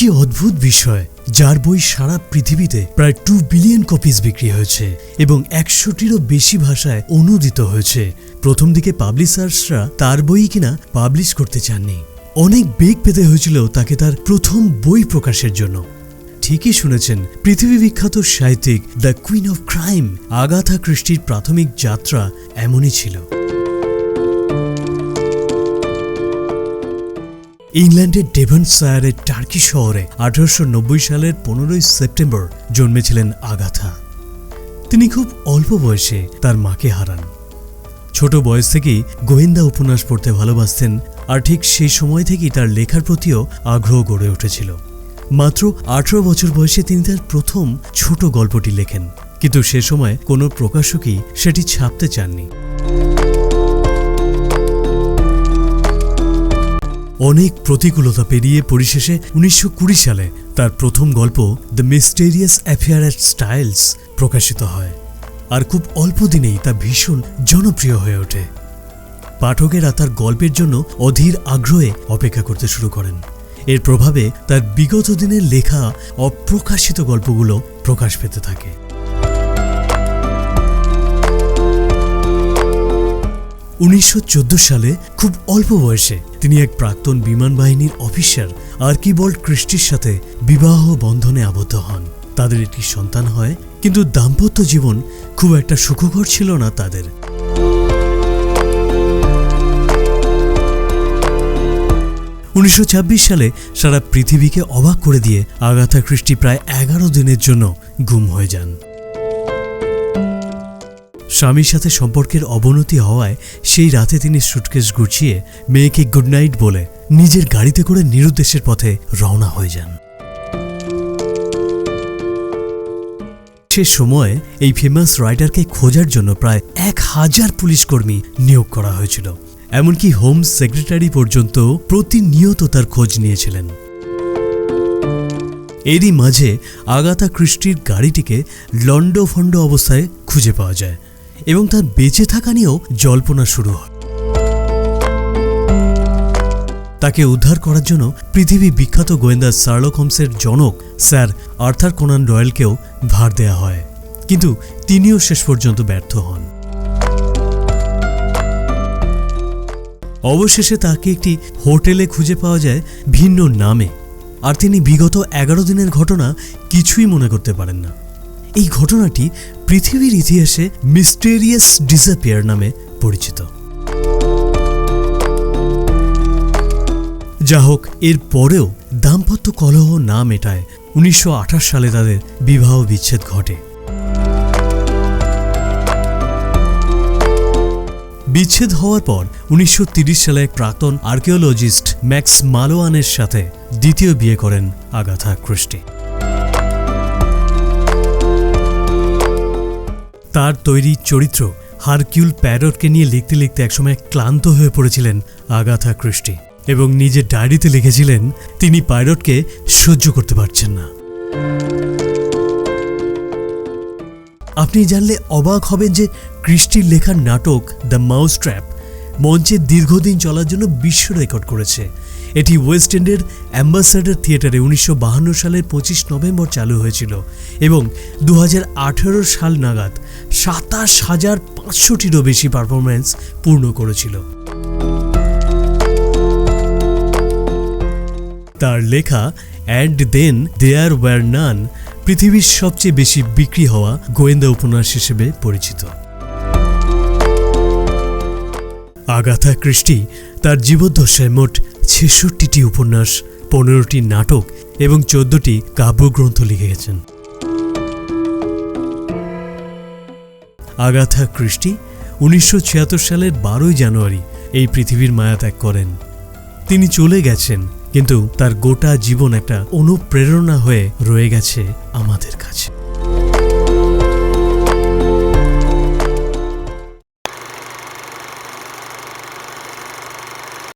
কি অদ্ভুত বিষয়, যার বই সারা পৃথিবীতে প্রায় টু বিলিয়ন কপিজ বিক্রি হয়েছে এবং একশোটিরও বেশি ভাষায় অনুদিত হয়েছে। প্রথম দিকে পাবলিশার্সরা তার বই কিনা পাবলিশ করতে চাননি। অনেক বেগ পেতে হয়েছিল তাকে তার প্রথম বই প্রকাশের জন্য। ঠিকই শুনেছেন, পৃথিবী বিখ্যাত সাহিত্যিক the queen of crime, Agatha ক্রিস্টির প্রাথমিক যাত্রা এমনই ছিল। ইংল্যান্ডের ডেভনশায়ারের টার্কি শহরে আঠারোশো নব্বই সালের পনেরোই সেপ্টেম্বর জন্মেছিলেন আগাথা। তিনি খুব অল্প বয়সে তার মাকে হারান। ছোট বয়স থেকেই গোয়েন্দা উপন্যাস পড়তে ভালোবাসতেন আর ঠিক সেই সময় থেকেই তার লেখার প্রতিও আগ্রহ গড়ে উঠেছিল। মাত্র আঠারো বছর বয়সে তিনি তার প্রথম ছোট গল্পটি লেখেন। কিন্তু সে সময় কোনো প্রকাশকই সেটি ছাপতে চাননি। অনেক প্রতিকূলতা পেরিয়ে পরিশেষে উনিশশো কুড়ি সালে তার প্রথম গল্প the mysterious affair at Styles প্রকাশিত হয়। আর খুব অল্প দিনেই তা ভীষণ জনপ্রিয় হয়ে ওঠে। পাঠকেরা তার গল্পের জন্য অধীর আগ্রহে অপেক্ষা করতে শুরু করেন। এর প্রভাবে তার বিগত দিনের লেখা অপ্রকাশিত গল্পগুলো প্রকাশ পেতে থাকে। উনিশশো চোদ্দ সালে খুব অল্প বয়সে তিনি এক প্রাক্তন বিমান বাহিনীর অফিসার আর্কিবল্ড ক্রিস্টির সাথে বিবাহ বন্ধনে আবদ্ধ হন। তাদের একটি সন্তান হয়, কিন্তু দাম্পত্য জীবন খুব একটা সুখকর ছিল না তাদের। উনিশশো ছাব্বিশ সালে সারা পৃথিবীকে অবাক করে দিয়ে আগাথা ক্রিস্টি প্রায় এগারো দিনের জন্য গুম হয়ে যান। স্বামীর সাথে সম্পর্কের অবনতি হওয়ায় সেই রাতে তিনি সুটকেস গুছিয়ে মেয়েকে গুড নাইট বলে নিজের গাড়িতে করে নিরুদ্দেশের পথে রওনা হয়ে যান। সে সময়ে এই ফেমাস রাইডারকে খোঁজার জন্য প্রায় এক হাজার পুলিশ কর্মী নিয়োগ করা হয়েছিল। এমনকি হোম সেক্রেটারি পর্যন্ত প্রতিনিয়ত তার খোঁজ নিয়েছিলেন। এরই মাঝে আগাতা ক্রিস্টির গাড়িটিকে লন্ডফন্ড অবস্থায় খুঁজে পাওয়া যায়। এবং তার বেঁচে থাকা নিয়েও জল্পনা শুরু হয়। তাকে উদ্ধার করার জন্য পৃথিবী বিখ্যাত গোয়েন্দা শার্লক হোমসের জনক স্যার আর্থার কোনান রয়েলকেও ভার দেয়া হয়। কিন্তু তিনিও শেষ পর্যন্ত ব্যর্থ হন। অবশেষে তাকে একটি হোটেলে খুঁজে পাওয়া যায় ভিন্ন নামে। আর তিনি বিগত এগারো দিনের ঘটনা কিছুই মনে করতে পারেন না। এই ঘটনাটি পৃথিবীর ইতিহাসে মিস্টেরিয়াস ডিসঅ্যাপিয়ার নামে পরিচিত। যা হোক, এর পরেও দাম্পত্য কলহ না মেটায় উনিশশো আঠাশ সালে তাদের বিবাহ বিচ্ছেদ ঘটে। বিচ্ছেদ হওয়ার পর উনিশশো সালে প্রাক্তন আর্কিওলজিস্ট ম্যাক্স মালোয়ানের সাথে দ্বিতীয় বিয়ে করেন আগাথা ক্রিস্টি তার তৈরি চরিত্র হারকিউল প্যারটকে নিয়ে লিখতে লিখতে একসময় ক্লান্ত হয়ে পড়েছিলেন আগাথা ক্রিস্টি এবং নিজের ডায়েরিতে লিখেছিলেন, তিনি পাইরটকে সহ্য করতে পারছেন না। আপনি জানলে অবাক হবেন যে ক্রিস্টির লেখার নাটক দ্য মাউস ট্র্যাপ মঞ্চে দীর্ঘদিন চলার জন্য বিশ্ব রেকর্ড করেছে। এটি ওয়েস্ট এন্ডের অ্যাম্বাসাডার থিয়েটারে উনিশশো সালের পঁচিশ নভেম্বর চালু হয়েছিল এবং দু হাজার আঠেরো সাল নাগাদ সাতাশ হাজার পাঁচশোটিরও বেশি পারফরম্যান্স পূর্ণ করেছিল। তার লেখা অ্যান্ড দেন দেয়ার ওয়ার নান পৃথিবীর সবচেয়ে বেশি বিক্রি হওয়া গোয়েন্দা উপন্যাস হিসেবে পরিচিত। আগাথা ক্রিস্টি তার জীবদ্দশায় মোট ছেষট্টিটি উপন্যাস, পনেরোটি নাটক এবং চোদ্দটি কাব্যগ্রন্থ লিখেছেন আগাথা ক্রিস্টি উনিশশো ছিয়াত্তর সালের বারোই জানুয়ারি এই পৃথিবীর মায়া ত্যাগ করেন। তিনি চলে গেছেন, কিন্তু তার গোটা জীবন একটা অনুপ্রেরণা হয়ে রয়ে গেছে আমাদের কাছে।